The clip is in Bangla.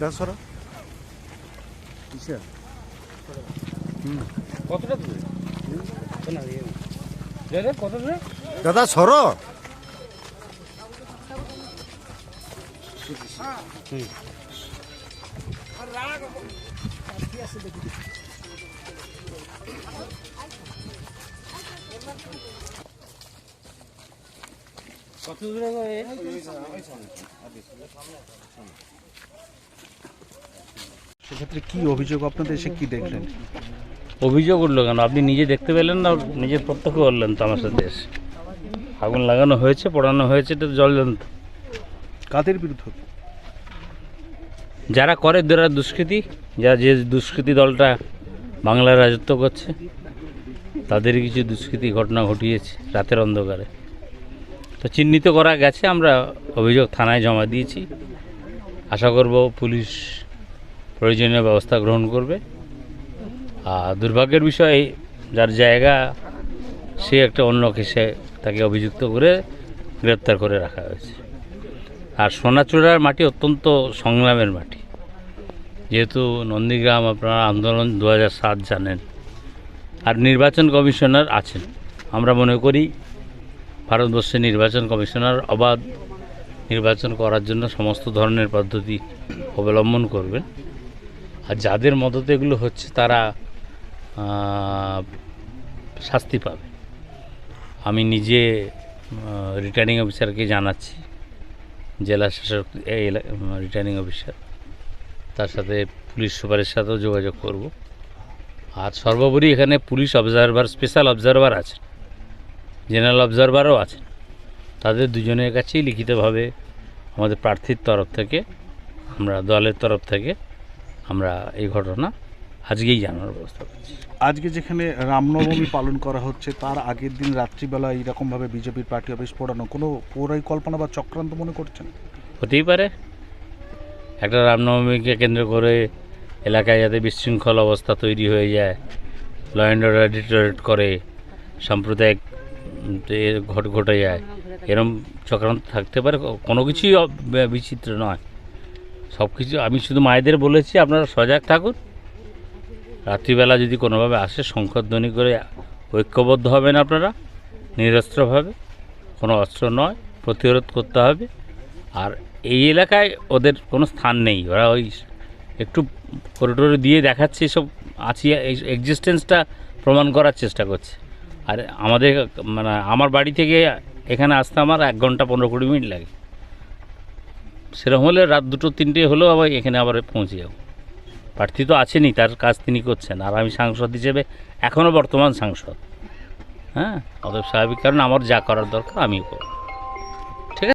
দাসরা কিসের? কতটা দূরে কত দূরে দাদা সরো। কত দূরে সেক্ষেত্রে কি অভিযোগ? আপনাদের এসে কি দেখলেন? অভিযোগ উঠল কেন? আপনি নিজে দেখতে পেলেন না? নিজের প্রত্যক্ষ করলেন তো আমার সাথে এসে? আগুন লাগানো হয়েছে পোড়ানো হয়েছে এটা জল যন্ত্র কাদের বিরুদ্ধে? যারা করে যারা দুষ্কৃতি। যারা যে দুষ্কৃতি দলটা বাংলায় রাজত্ব করছে তাদের কিছু দুষ্কৃতি ঘটনা ঘটিয়েছে রাতের অন্ধকারে। তো চিহ্নিত করা গেছে, আমরা অভিযোগ থানায় জমা দিয়েছি। আশা করব পুলিশ প্রয়োজনীয় ব্যবস্থা গ্রহণ করবে। আর দুর্ভাগ্যের বিষয়, যার জায়গা, সে একটা অন্য কেসে তাকে অভিযুক্ত করে গ্রেপ্তার করে রাখা হয়েছে। আর সোনাচূড়ার মাটি অত্যন্ত সংগ্রামের মাটি। যেহেতু নন্দীগ্রাম আপনারা আন্দোলন দু জানেন, আর নির্বাচন কমিশনার আছেন, আমরা মনে করি ভারতবর্ষের নির্বাচন কমিশনার অবাধ নির্বাচন করার জন্য সমস্ত ধরনের পদ্ধতি অবলম্বন করবেন। আর যাদের মদতে এগুলো হচ্ছে, তারা শাস্তি পাবে। আমি নিজে রিটার্নিং অফিসারকে জানাচ্ছি, জেলা শাসক রিটার্নিং অফিসার তার সাথে পুলিশ সুপারের সাথেও যোগাযোগ করব। আর সর্বোপরি এখানে পুলিশ অবজারভার স্পেশাল অবজারভার আছে। জেনারেল অবজারভারও আছেন তাদের দুজনের কাছেই লিখিতভাবে আমাদের প্রার্থীর তরফ থেকে আমরা দলের তরফ থেকে আমরা এই ঘটনা আজকেই জানানোর ব্যবস্থা করছি। আজকে যেখানে রামনবমী পালন করা হচ্ছে তার আগের দিন রাত্রিবেলা এইরকমভাবে বিজেপির পার্টি অফিস পড়ানো কোনো পরিকল্পনা বা চক্রান্ত মনে করছেন? হতেই পারে। একটা রামনবমীকে কেন্দ্র করে এলাকায় যাতে বিশৃঙ্খল অবস্থা তৈরি হয়ে যায় ল অ্যান্ড অর্ডার ডিটোরেট করে সাম্প্রদায়িক ঘট ঘটে যায়। এরম চক্রান্ত থাকতে পারে কোনো কিছুই বিচিত্র নয়। সব কিছু, আমি শুধু মায়েদের বলেছি, আপনারা সজাগ থাকুন। রাত্রিবেলা যদি কোনোভাবে আসে শঙ্করধ্বনি করে ঐক্যবদ্ধ হবেন আপনারা, নিরস্ত্রভাবে, কোনো অস্ত্র নয়, প্রতিরোধ করতে হবে। আর এই এলাকায় ওদের কোনো স্থান নেই, ওরা ওই একটু করিডোরে দিয়ে দেখাচ্ছে সব, আছি এক্সিস্টেন্সটা প্রমাণ করার চেষ্টা করছে। আর আমাদের মানে আমার বাড়ি থেকে এখানে আসতে আমার এক ঘণ্টা পনেরো কুড়ি মিনিট লাগে। সেরকম হলে রাত দুটো তিনটে হলেও আবার এখানে আবার পৌঁছে যাব। প্রার্থী তো আছেনি, তার কাজ তিনি করছেন। আর আমি সাংসদ হিসেবে এখনও বর্তমান সাংসদ। হ্যাঁ অতএব স্বাভাবিক কারণ আমার যা করার দরকার আমিও করব।